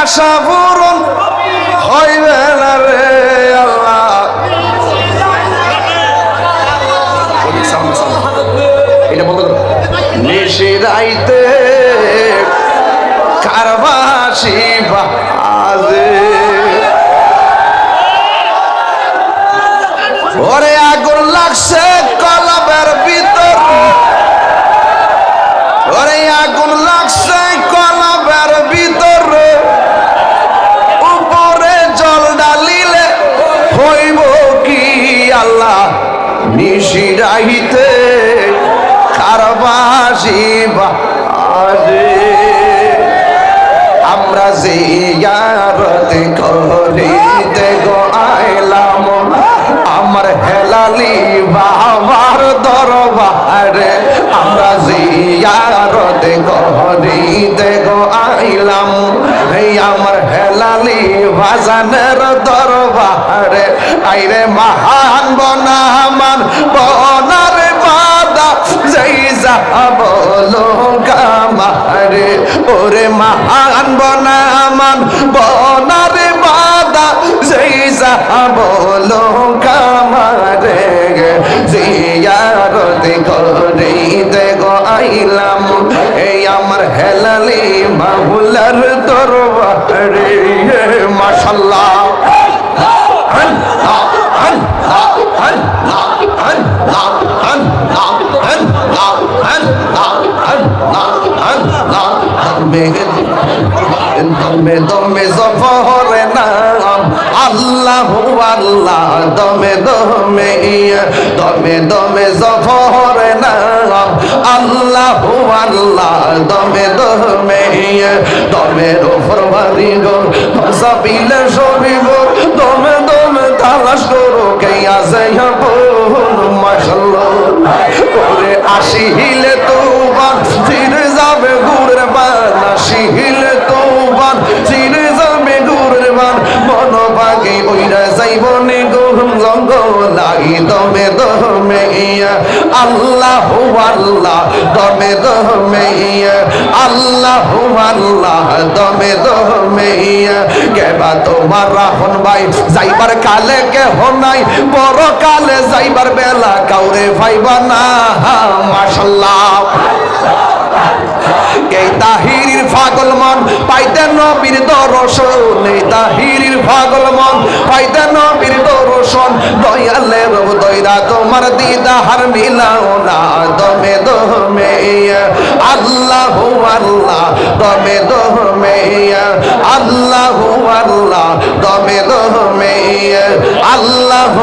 আশা পূরণ হইবে না রে আল্লাহ। এটা কারবাসি বাজে। আগুন লাগছে কলবের ভিতর। নিশি রাহিতে কারবাসি বাজে। আমরা জিয়ারত করিতে গো আইলাম আমার হেলালি বাবার দরবারে। আমরা জিয়ারত করিতে বাজানের দরবারে, আইরে মহান বনামান, বনার বাদা, যাই যা বলো গামারে, ওরে মহান বনামান, বনার বাদা, যাই যা বলো হেলালি মাহুলার দরবারে মাশাল্লাহ। দমে দমে জফরে নাম, আল্লাহ আল্লাহ, দমে দমে দমে দমে জফরে নাম। আল্লাহ আল্লাহ, দমে দমে ইয়ে, দমের ওপর ভারি গোর ভাষা পিলে সবই গোর দমে দমে তালাশ করো কে আসে মাসাল্লাহ করে আসি হিলে যাবে গুড়ের বান আসি হিলে তোমার ফিরে যাবে গুড়ের বান মন ওইরা যাইবনে লাগি দমে দমে আল্লাহ আল্লাহ দমে দমে আল্লাহ আল্লাহ দমে দমে কেবা তোমার রাহন ভাই, যাইবার কালে কে নাই, বড় কালে যাইবার বেলা কাউরে ভাইবা না মাশাল্লাহ। এই তাহিরির পাগল মন, পাইতে নবীর দর্শন এই তাহিরির পাগল মন, পাইতে নবীর দর্শন দয়ালের দয়রা, তোমার দিদার মিলাও না, দমে দমে আল্লাহ আল্লাহ, দমে দমে আল্লাহ আল্লাহ, দমে দমে আল্লাহ